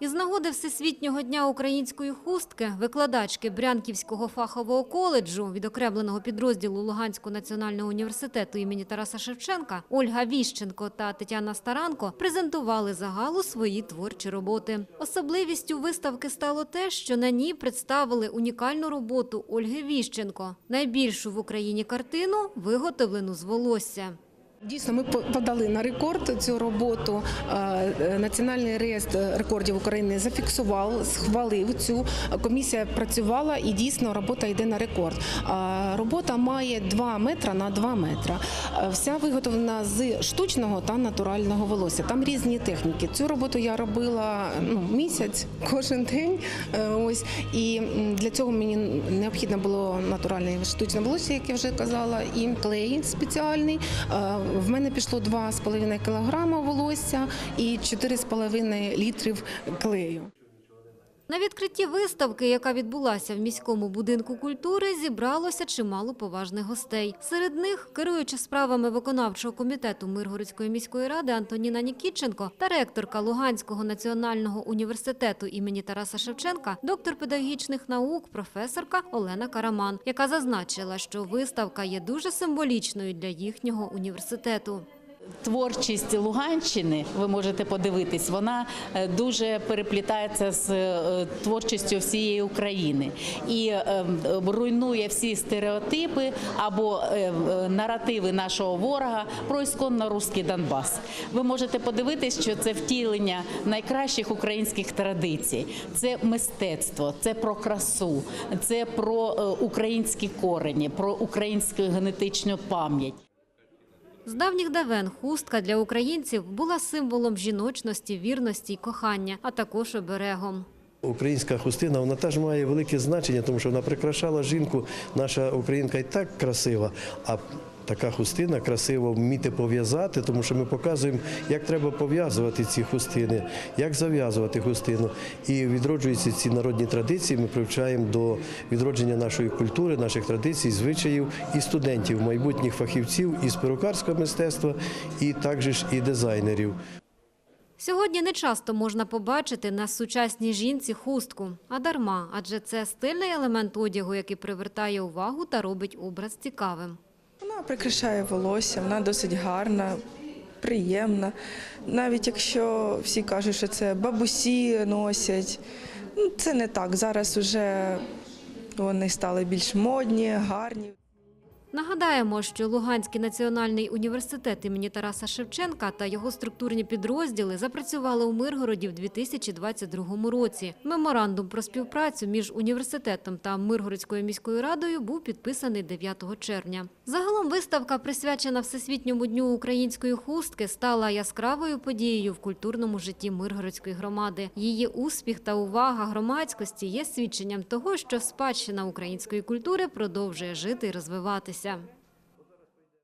Із нагоди Всесвітнього дня української хустки викладачки Брянківського фахового коледжу відокремленого підрозділу Луганського національного університету імені Тараса Шевченка Ольга Віщенко та Тетяна Старанко презентували загалу свої творчі роботи. Особливістю виставки стало те, що на ній представили унікальну роботу Ольги Віщенко, найбільшу в Україні картину, виготовлену з волосся. Дійсно, ми по- подали на рекорд цю роботу. Е, Національний реєстр рекордів України зафіксував, схвалив цю. Комісія працювала і дійсно робота йде на рекорд. Е, Робота має 2 метра на 2 метра. Е, Вся виготовлена з штучного та натурального волосся. Там різні техніки. Цю роботу я робила ну, місяць кожен день. Е, Ось і для цього мені необхідно було натуральне штучне волосся, як я вже казала, і клей спеціальний. В мене пішло 2,5 кілограма волосся і 4,5 літрів клею. На відкритті виставки, яка відбулася в міському будинку культури, зібралося чимало поважних гостей. Серед них керуюча справами виконавчого комітету Миргородської міської ради Антоніна Нікітченко та ректорка Луганського національного університету імені Тараса Шевченка, доктор педагогічних наук, професорка Олена Караман, яка зазначила, що виставка є дуже символічною для їхнього університету. Творчість Луганщини, ви можете подивитись, вона е, дуже переплітається з е, творчістю всієї України і е, е, руйнує всі стереотипи або е, наративи нашого ворога про ісконно русський Донбас. Ви можете подивитись, що це втілення найкращих українських традицій. Це мистецтво, це про красу, це про українські корені, про українську генетичну пам'ять. З давніх давен хустка для українців була символом жіночності, вірності й кохання, а також оберегом. Українська хустина вона теж має велике значення, тому що вона прикрашала жінку. Наша українка і так красива, а така хустина красиво вміти пов'язати, тому що ми показуємо, як треба пов'язувати ці хустини, як зав'язувати хустину. І відроджуються ці народні традиції. Ми привчаємо до відродження нашої культури, наших традицій, звичаїв і студентів, майбутніх фахівців із перукарського мистецтва, і також і дизайнерів. Сьогодні не часто можна побачити на сучасній жінці хустку, а дарма, адже це стильний елемент одягу, який привертає увагу та робить образ цікавим. Вона прикрашає волосся, вона досить гарна, приємна. Навіть якщо всі кажуть, що це бабусі носять, ну це не так. Зараз вже вони стали більш модні, гарні. Нагадаємо, що Луганський національний університет імені Тараса Шевченка та його структурні підрозділи запрацювали у Миргороді в 2022 році. Меморандум про співпрацю між університетом та Миргородською міською радою був підписаний 9 червня. Загалом виставка, присвячена Всесвітньому дню української хустки, стала яскравою подією в культурному житті Миргородської громади. Її успіх та увага громадськості є свідченням того, що спадщина української культури продовжує жити і розвиватися життя.